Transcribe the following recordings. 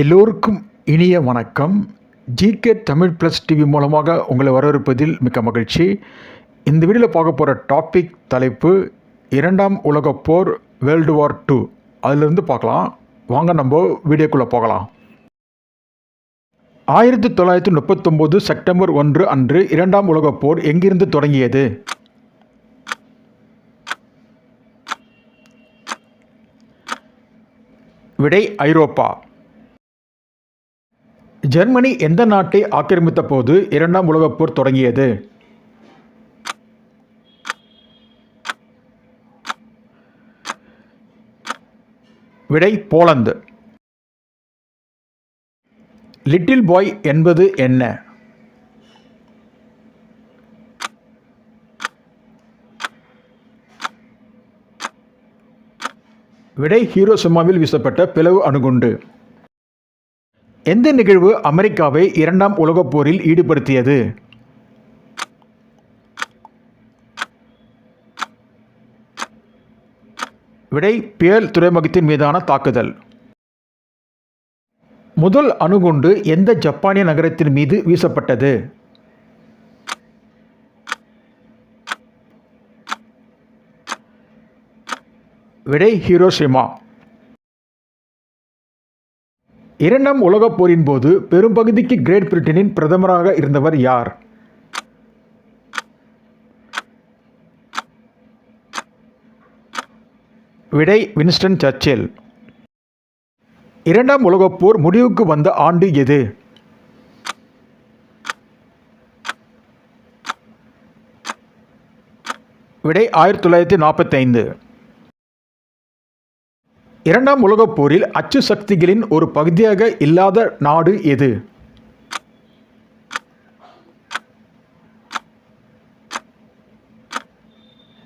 எல்லோருக்கும் இனிய வணக்கம். ஜிகே தமிழ் ப்ளஸ் டிவி மூலமாக உங்களை வரவேற்பதில் மிக்க மகிழ்ச்சி. இந்த வீடியோவில் பார்க்க போகிற டாபிக் தலைப்பு இரண்டாம் உலகப் போர் வேர்ல்டு வார் டூ அதிலிருந்து பார்க்கலாம். வாங்க நம்ம வீடியோக்குள்ளே போகலாம். ஆயிரத்தி தொள்ளாயிரத்தி முப்பத்தொம்போது செப்டம்பர் ஒன்று அன்று இரண்டாம் உலகப் போர் எங்கிருந்து தொடங்கியது? விடை ஐரோப்பா. ஜெர்மனி எந்த நாட்டை ஆக்கிரமித்த போது இரண்டாம் உலகப் போர் தொடங்கியது? விடை போலந்து. லிட்டில் பாய் என்பது என்ன? விடை ஹீரோ சிம்மாவில் வீசப்பட்ட பிளவு அணுகுண்டு. எந்த நிகழ்வு அமெரிக்காவை இரண்டாம் உலகப் போரில் ஈடுபடுத்தியது? விடை பியல் துறைமுகத்தின் மீதான தாக்குதல். முதல் அணுகுண்டு எந்த ஜப்பானிய நகரத்தின் மீது வீசப்பட்டது? விடை ஹீரோஷிமா. இரண்டாம் உலகப் போரின் போது பெரும்பகுதிக்கு கிரேட் பிரிட்டனின் பிரதமராக இருந்தவர் யார்? விடை வின்ஸ்டன் சர்ச்சில். இரண்டாம் உலகப் போர் முடிவுக்கு வந்த ஆண்டு எது? விடை ஆயிரத்தி தொள்ளாயிரத்தி நாற்பத்தைந்து. இரண்டாம் உலகப் போரில் அச்சு சக்திகளின் ஒரு பகுதியாக இல்லாத நாடு எது?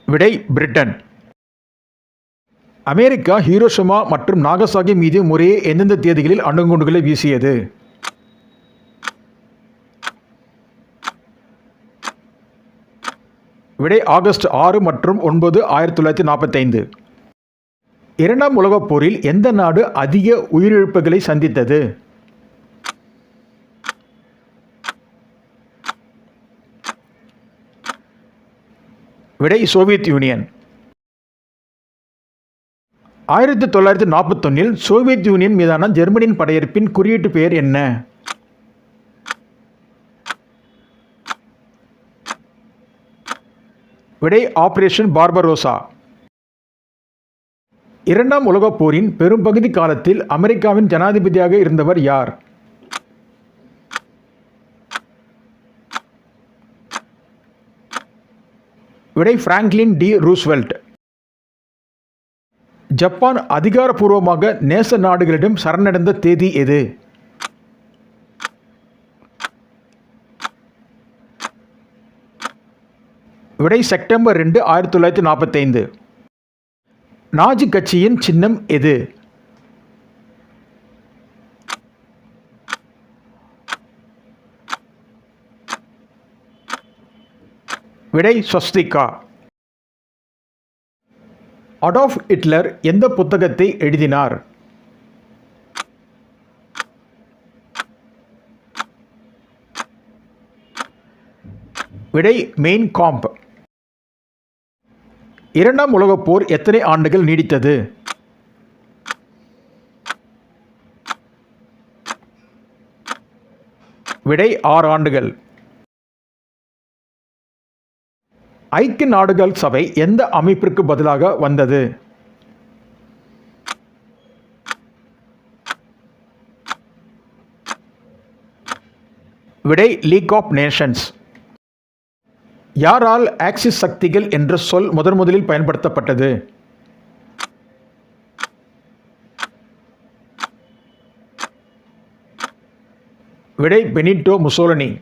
விடை பிரிட்டன். அமெரிக்கா ஹீரோஷிமா மற்றும் நாகசாகி மீது முறையே எந்தெந்த தேதிகளில் அணுகுண்டுகளை வீசியது? விடை ஆகஸ்ட் ஆறு மற்றும் ஒன்பது ஆயிரத்தி தொள்ளாயிரத்தி நாற்பத்தைந்து. இரண்டாம் உலகப் போரில் எந்த நாடு அதிக உயிரிழப்புகளை சந்தித்தது? விடை சோவியத் யூனியன். ஆயிரத்தி தொள்ளாயிரத்தி நாற்பத்தொன்னில் சோவியத் யூனியன் மீதான ஜெர்மனியின் படையெடுப்பின் குறியீட்டு பெயர் என்ன? விடை ஆபரேஷன் பார்பரோசா. இரண்டாம் உலகப் போரின் பெரும்பகுதி காலத்தில் அமெரிக்காவின் ஜனாதிபதியாக இருந்தவர் யார்? விடை பிராங்க்லின் டி. ரூஸ்வெல்ட். ஜப்பான் அதிகாரப்பூர்வமாக நேச நாடுகளிடம் சரணடைந்த தேதி எது? விடை செப்டம்பர் ரெண்டு ஆயிரத்தி தொள்ளாயிரத்தி நாற்பத்தைந்து. நாஜி கட்சியின் சின்னம் எது? விடை ஸ்வஸ்திகா. அடாஃப் ஹிட்லர் எந்த புத்தகத்தை எழுதினார்? விடை மெயின் காம்ப். இரண்டாம் உலகப் போர் எத்தனை ஆண்டுகள் நீடித்தது? விடை ஆறு ஆண்டுகள். ஐக்கிய நாடுகள் சபை எந்த அமைப்பிற்கு பதிலாக வந்தது? விடை லீக் ஆஃப் நேஷன்ஸ் யாரால் ஆக்சிஸ் சக்திகள் என்ற சொல் முதன் முதலில் பயன்படுத்தப்பட்டது? விடை பெனிட்டோ முசோலனி.